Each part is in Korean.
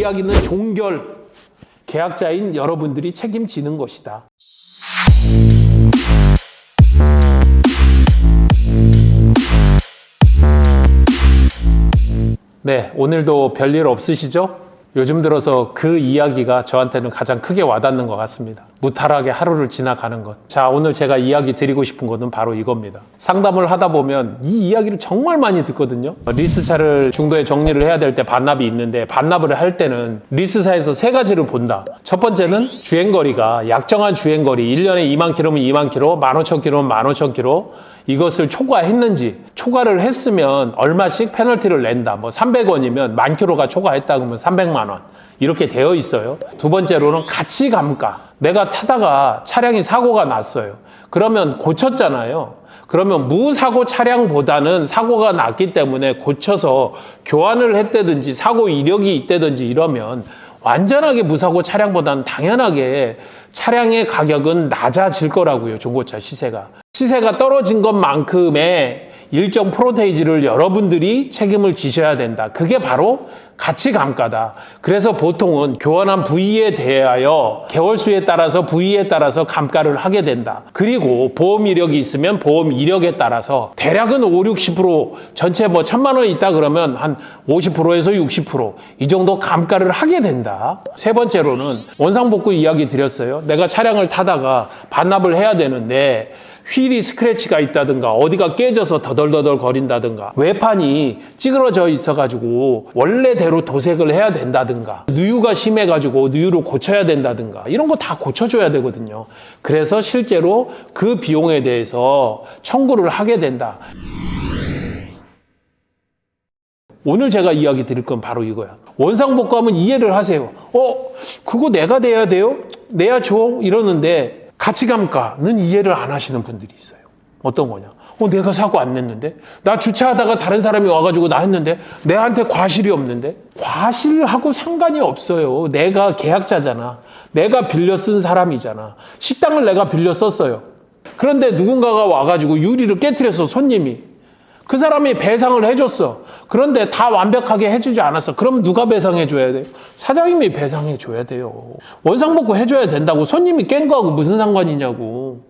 이야기는 종결 계약자인 여러분들이 책임지는 것이다. 네, 오늘도 별일 없으시죠? 요즘 들어서 그 이야기가 저한테는 가장 크게 와닿는 것 같습니다. 무탈하게 하루를 지나가는 것. 자, 오늘 제가 이야기 드리고 싶은 것은 바로 이겁니다. 상담을 하다 보면 이 이야기를 정말 많이 듣거든요. 리스차를 중도에 정리를 해야 될 때 반납이 있는데 반납을 할 때는 리스사에서 세 가지를 본다. 첫 번째는 주행거리가 약정한 주행거리 1년에 2만 킬로면 2만 킬로, 15,000 킬로면 15,000 킬로 이것을 초과했는지 초과를 했으면 얼마씩 페널티를 낸다. 뭐 300원이면 만 킬로가 초과했다 그러면 300만 원. 이렇게 되어 있어요. 두 번째로는 가치 감가. 내가 타다가 차량이 사고가 났어요. 그러면 고쳤잖아요. 그러면 무사고 차량보다는 사고가 났기 때문에 고쳐서 교환을 했다든지 사고 이력이 있다든지 이러면 완전하게 무사고 차량보다는 당연하게 차량의 가격은 낮아질 거라고요. 중고차 시세가. 시세가 떨어진 것만큼의 일정 프로테이지를 여러분들이 책임을 지셔야 된다. 그게 바로 가치 감가다. 그래서 보통은 교환한 부위에 대하여 개월수에 따라서 부위에 따라서 감가를 하게 된다. 그리고 보험 이력이 있으면 보험 이력에 따라서 대략은 5, 60% 전체 뭐 천만 원 있다 그러면 한 50%에서 60%이 정도 감가를 하게 된다. 세 번째로는 원상복구 이야기 드렸어요. 내가 차량을 타다가 반납을 해야 되는데 휠이 스크래치가 있다든가 어디가 깨져서 더덜더덜 거린다든가 외판이 찌그러져 있어가지고 원래대로 도색을 해야 된다든가 누유가 심해가지고 누유를 고쳐야 된다든가 이런 거 다 고쳐줘야 되거든요. 그래서 실제로 그 비용에 대해서 청구를 하게 된다. 오늘 제가 이야기 드릴 건 바로 이거야. 원상복구하면 이해를 하세요. 어, 그거 내가 내야 돼요? 내야 줘? 이러는데 가치감가는 이해를 안 하시는 분들이 있어요. 어떤 거냐? 어, 내가 사고 안 냈는데? 나 주차하다가 다른 사람이 와가지고 나 했는데? 내한테 과실이 없는데? 과실하고 상관이 없어요. 내가 계약자잖아. 내가 빌려 쓴 사람이잖아. 식당을 내가 빌려 썼어요. 그런데 누군가가 와가지고 유리를 깨뜨렸어, 손님이. 그 사람이 배상을 해줬어. 그런데 다 완벽하게 해주지 않았어. 그럼 누가 배상해줘야 돼요? 사장님이 배상해줘야 돼요. 원상복구 해줘야 된다고 손님이 깬 거하고 무슨 상관이냐고.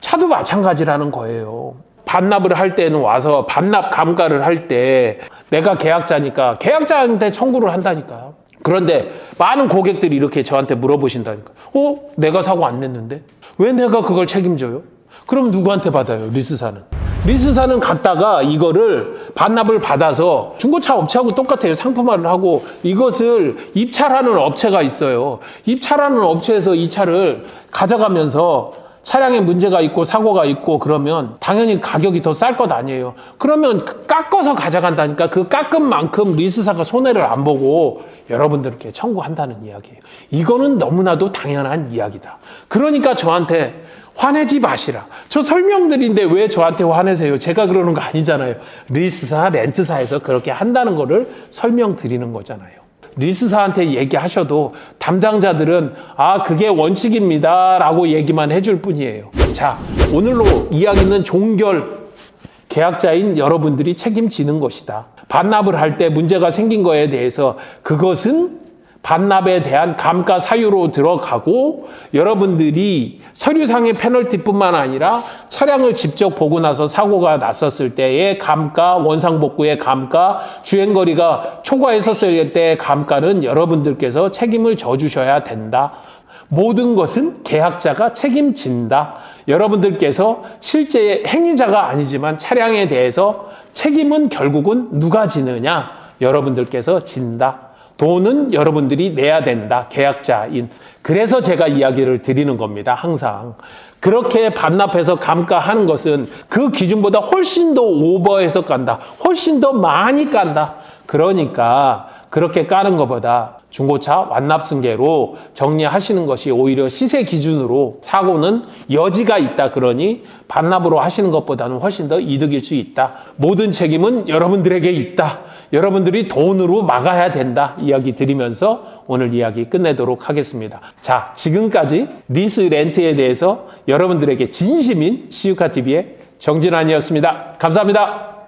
차도 마찬가지라는 거예요. 반납을 할 때는 와서 반납 감가를 할 때 내가 계약자니까 계약자한테 청구를 한다니까. 그런데 많은 고객들이 이렇게 저한테 물어보신다니까. 어? 내가 사고 안 냈는데? 왜 내가 그걸 책임져요? 그럼 누구한테 받아요? 리스사는. 리스사는 갔다가 이거를 반납을 받아서 중고차 업체하고 똑같아요. 상품화를 하고 이것을 입찰하는 업체가 있어요. 입찰하는 업체에서 이 차를 가져가면서 차량에 문제가 있고 사고가 있고 그러면 당연히 가격이 더 쌀 것 아니에요. 그러면 깎아서 가져간다니까 그 깎은 만큼 리스사가 손해를 안 보고 여러분들께 청구한다는 이야기예요. 이거는 너무나도 당연한 이야기다. 그러니까 저한테 화내지 마시라. 저 설명드린데 왜 저한테 화내세요? 제가 그러는 거 아니잖아요. 리스사, 렌트사에서 그렇게 한다는 거를 설명드리는 거잖아요. 리스사한테 얘기하셔도 담당자들은 아, 그게 원칙입니다. 라고 얘기만 해줄 뿐이에요. 자, 오늘로 이야기는 종결 계약자인 여러분들이 책임지는 것이다. 반납을 할 때 문제가 생긴 거에 대해서 그것은 반납에 대한 감가 사유로 들어가고 여러분들이 서류상의 페널티뿐만 아니라 차량을 직접 보고 나서 사고가 났었을 때의 감가, 원상복구의 감가, 주행거리가 초과했었을 때의 감가는 여러분들께서 책임을 져주셔야 된다. 모든 것은 계약자가 책임진다. 여러분들께서 실제 행위자가 아니지만 차량에 대해서 책임은 결국은 누가 지느냐? 여러분들께서 진다. 돈은 여러분들이 내야 된다. 계약자인. 그래서 제가 이야기를 드리는 겁니다. 항상. 그렇게 반납해서 감가하는 것은 그 기준보다 훨씬 더 오버해서 깐다. 훨씬 더 많이 깐다. 그러니까 그렇게 까는 것보다 중고차 완납승계로 정리하시는 것이 오히려 시세 기준으로 사고는 여지가 있다 그러니 반납으로 하시는 것보다는 훨씬 더 이득일 수 있다. 모든 책임은 여러분들에게 있다. 여러분들이 돈으로 막아야 된다. 이야기 드리면서 오늘 이야기 끝내도록 하겠습니다. 자, 지금까지 리스 렌트에 대해서 여러분들에게 진심인 시유카TV의 정진환이었습니다. 감사합니다.